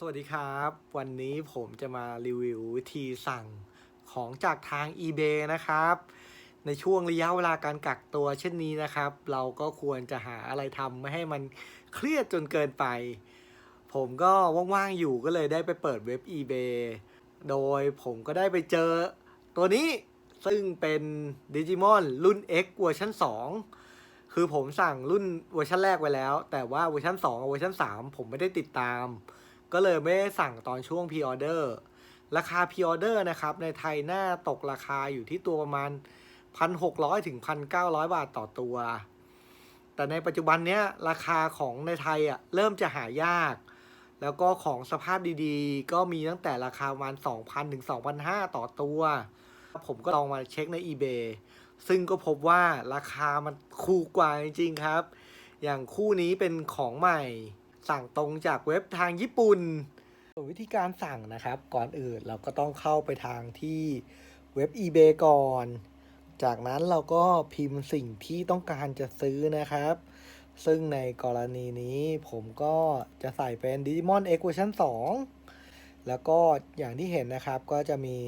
สวัสดีครับ วันนี้ผมจะมารีวิววิธีสั่งของจากทาง eBay นะครับ ในช่วงระยะเวลาการกักตัวเช่นนี้นะครับ เราก็ควรจะหาอะไรทำไม่ให้มันเครียดจนเกินไป ผมก็ว่างๆอยู่ก็เลยได้ไปเปิดเว็บ eBay โดยผมก็ได้ไปเจอตัวนี้ซึ่งเป็น Digimon รุ่น X เวอร์ชัน2 คือผมสั่งรุ่นเวอร์ชันแรกไว้แล้ว แต่ว่าเวอร์ชัน2กับเวอร์ชัน3 ผมไม่ได้ติดตาม ก็เลยไม่ได้สั่งตอนช่วงพ r ออเดอร์ราคาพ r ออเดอร์นะครับ ในไทยน่าตกราคาอยู่ที่ตัวประมาณ 1,600 ถึง 1,900 บาทต่อตัว แต่ในปัจจุบันเนี้ยราคาของในไทยอะเริ่มจะหายาก แล้วก็ของสภาพดีๆ ก็มีตั้งแต่ราคาประมาณ 2,000 ถึง 2,500 ต่อตัว ผมก็ลองมาเช็คใน eBay ซึ่งก็พบว่าราคามันคูกว่าจริงๆครับ อย่างคู่นี้เป็นของใหม่ สั่งตรงจากเว็บทางญี่ปุ่นวนวิธีการสั่งนะครับ ก่อนอื่นเราก็ต้องเข้าไปทางที่เว็บ eBay ก่อน จากนั้นเราก็พิมพ์สิ่งที่ต้องการจะซื้อนะครับ ซึ่งในกรณีนี้ผมก็จะใส่เป็น Digimon X Version 2 แล้วก็อย่างที่เห็นนะครับก็จะมี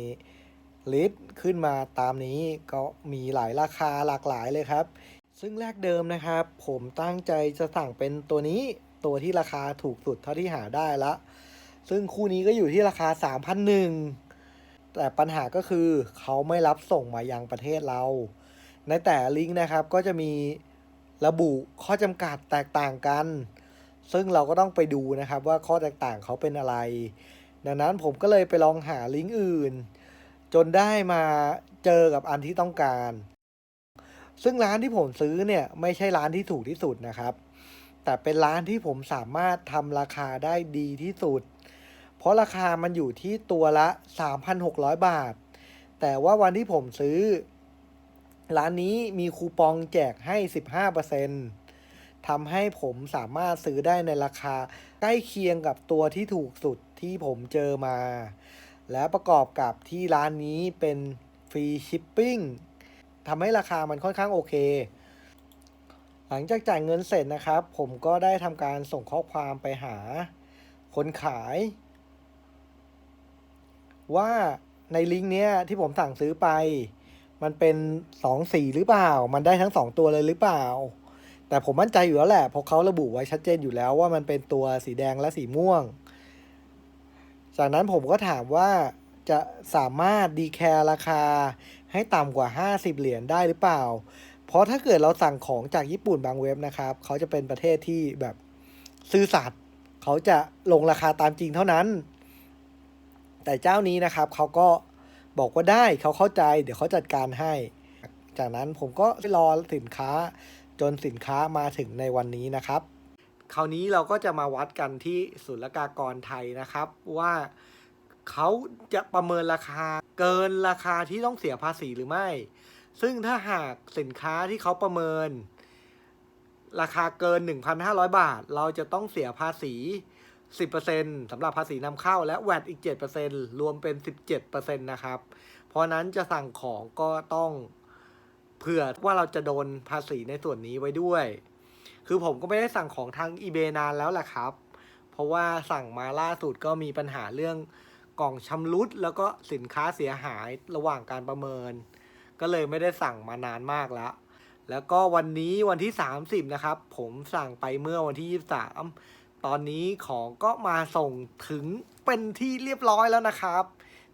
ลิสต์ขึ้นมาตามนี้ก็มีหลายราคาหลากหลายเลยครับ ซึ่งแรกเดิมนะครับ ผมตั้งใจจะสั่งเป็นตัวนี้ ตัวที่ราคาถูกสุดเท่าที่หาได้ละ ซึ่งคู่นี้ก็อยู่ที่ราคา 3,001แต่ปัญหาก็คือเขาไม่รับส่งมายังประเทศเรา ในแต่ลิงก์นะครับก็จะมีระบุข้อจำกัดแตกต่างกัน ซึ่งเราก็ต้องไปดูนะครับว่าข้อแตกต่างเขาเป็นอะไร ดังนั้นผมก็เลยไปลองหาลิงก์อื่น จนได้มาเจอกับอันที่ต้องการ ซึ่งร้านที่ผมซื้อเนี่ยไม่ใช่ร้านที่ถูกที่สุดนะครับ แต่เป็นร้านที่ผมสามารถทำราคาได้ดีที่สุด เพราะราคามันอยู่ที่ตัวละ 3,600 บาท แต่ว่าวันที่ผมซื้อ ร้านนี้มีคูปองแจกให้ 15%ทำให้ผมสามารถซื้อได้ในราคา ใกล้เคียงกับตัวที่ถูกสุดที่ผมเจอมา และประกอบกับที่ร้านนี้เป็นฟรีชิปปิ้งทำให้ราคามันค่อนข้างโอเค หลังจากจ่ายเงินเสร็จนะครับ ผมก็ได้ทำการส่งข้อความไปหาคนขาย ว่าในลิงก์เนี้ยที่ผมสั่งซื้อไป มันเป็นสองสีหรือเปล่า มันได้ทั้งสองตัวเลยหรือเปล่า แต่ผมมั่นใจอยู่แล้วแหละเพราะเขาระบุไว้ชัดเจนอยู่แล้วว่ามันเป็นตัวสีแดงและสีม่วง จากนั้นผมก็ถามว่าจะสามารถดีแคร์ราคาให้ต่ำกว่า 50 เหรียญได้หรือเปล่า เพราะถ้าเกิดเราสั่งของจากญี่ปุ่นบางเว็บนะครับ เขาจะเป็นประเทศที่แบบซื่อสัตย์เขาจะลงราคาตามจริงเท่านั้น แต่เจ้านี้นะครับ เขาก็บอกว่าได้เขาเข้าใจ เดี๋ยวเขาจัดการให้ จากนั้นผมก็รอสินค้าจนสินค้ามาถึงในวันนี้นะครับ คราวนี้เราก็จะมาวัดกันที่ศุลกากรไทยนะครับ ว่าเขาจะประเมินราคาเกินราคาที่ต้องเสียภาษีหรือไม่ ซึ่งถ้าหากสินค้าที่เขาประเมิน ราคาเกิน 1,500 บาท เราจะต้องเสียภาษี 10%สำหรับภาษีนำเข้าและแวดอีก 7%รวมเป็น 17%นะครับ เพราะนั้นจะสั่งของก็ต้องเผื่อว่าเราจะโดนภาษีในส่วนนี้ไว้ด้วย คือผมก็ไม่ได้สั่งของทาง eBay นานแล้วแหละครับ เพราะว่าสั่งมาล่าสุดก็มีปัญหาเรื่องกล่องชำรุด แล้วก็สินค้าเสียหายระหว่างการประเมิน ก็เลยไม่ได้สั่งมานานมากแล้ว แล้วก็วันนี้วันที่ 30 นะครับ ผมสั่งไปเมื่อวันที่ 23 ตอนนี้ของก็มาส่งถึงเป็นที่เรียบร้อยแล้วนะครับ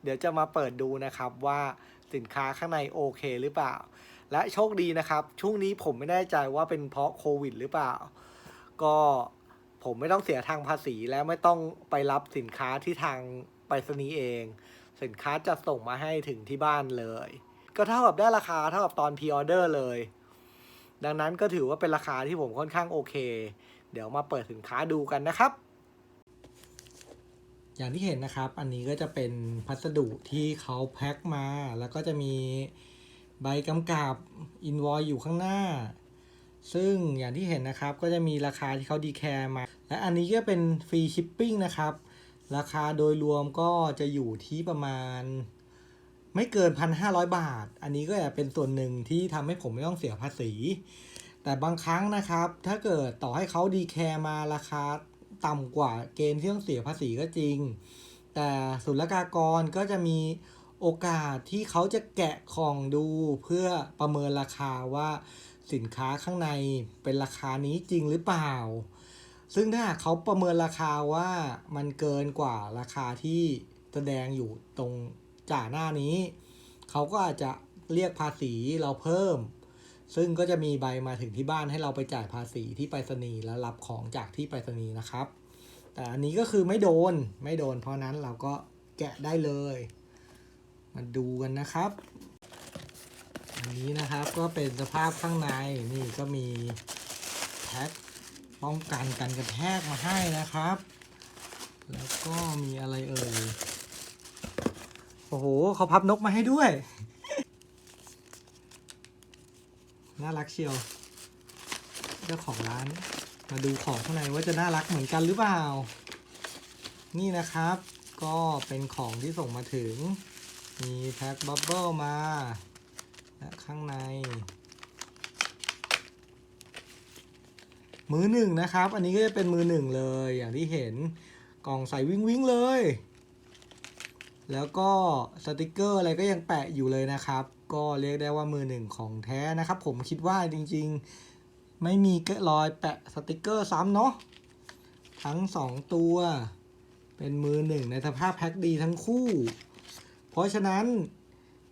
เดี๋ยวจะมาเปิดดูนะครับว่าสินค้าข้างในโอเคหรือเปล่า และโชคดีนะครับ ช่วงนี้ผมไม่แน่ใจว่าเป็นเพราะโควิดหรือเปล่า ก็ผมไม่ต้องเสียทางภาษีและไม่ต้องไปรับสินค้าที่ทางไปรษณีย์เอง สินค้าจะส่งมาให้ถึงที่บ้านเลย ก็เท่ากับได้ราคาเท่ากับตอนพ r ออเดอร์เลย ดังนั้นก็ถือว่าเป็นราคาที่ผมค่อนข้างโอเค เดี๋ยวมาเปิดสินค้าดูกันนะครับ อย่างที่เห็นนะครับ อันนี้ก็จะเป็นพัสดุที่เขาแพ็คมา แล้วก็จะมีใบกำกับอินวอยอยู่ข้างหน้า ซึ่งอย่างที่เห็นนะครับก็จะมีราคาที่เขาดีแคร์มา และอันนี้ก็เป็นฟรีชิปปิ้งนะครับ ราคาโดยรวมก็จะอยู่ที่ประมาณ ไม่เกิน 1,500 บาท อันนี้ก็จะเป็นส่วนหนึ่งที่ทำให้ผมไม่ต้องเสียภาษี แต่บางครั้งนะครับ ถ้าเกิดต่อให้เขาดีแคร์มาราคาต่ำกว่าเกณฑ์ที่ต้องเสียภาษีก็จริง แต่ศุลกากรก็จะมีโอกาสที่เขาจะแกะของดูเพื่อประเมินราคาว่าสินค้าข้างในเป็นราคานี้จริงหรือเปล่า ซึ่งถ้าเขาประเมินราคาว่ามันเกินกว่าราคาที่แสดงอยู่ตรง จ่าหน้านี้ เขาก็อาจจะเรียกภาษีเราเพิ่ม ซึ่งก็จะมีใบมาถึงที่บ้านให้เราไปจ่ายภาษีที่ไปรษณีย์แล้วรับของจากที่ไปรษณีย์นะครับ แต่อันนี้ก็คือไม่โดนไม่โดน เพราะนั้นเราก็แกะได้เลย มาดูกันนะครับ อันนี้นะครับก็เป็นสภาพข้างในนี่ก็มีแท็กป้องกันกันกระแทกมาให้นะครับ แล้วก็มีอะไรเอ่ย โอ้โหเขาพับนกมาให้ด้วย น่ารักเชียว เจ้าของร้าน มาดูของข้างในว่าจะน่ารักเหมือนกันหรือเปล่า นี่นะครับ ก็เป็นของที่ส่งมาถึง มีแพ็คบับเบิลมาและข้างใน มือหนึ่งนะครับ อันนี้ก็จะเป็นมือหนึ่งเลย อย่างที่เห็นกล่องใส่วิ้งวิ้งเลย แล้วก็สติกเกอร์อะไรก็ยังแปะอยู่เลยนะครับ ก็เรียกได้ว่ามือหนึ่งของแท้นะครับ ผมคิดว่าจริงๆ ไม่มีรอยแปะสติกเกอร์ซ้ำเนาะทั้งสองตัว เป็นมือหนึ่งในสภาพแพ็คดีทั้งคู่ เพราะฉะนั้น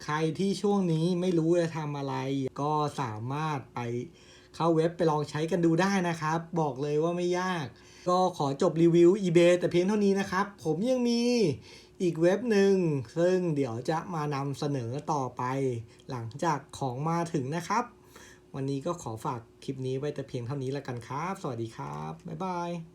ใครที่ช่วงนี้ไม่รู้จะทำอะไร ก็สามารถไปเข้าเว็บไปลองใช้กันดูได้นะครับ บอกเลยว่าไม่ยาก ก็ขอจบรีวิว eBay แต่เพียงเท่านี้นะครับ ผมยังมีอีกเว็บหนึ่ง ซึ่งเดี๋ยวจะมานำเสนอต่อไปหลังจากของมาถึงนะครับ วันนี้ก็ขอฝากคลิปนี้ไว้แต่เพียงเท่านี้แล้วกันครับ สวัสดีครับ บ๊ายบาย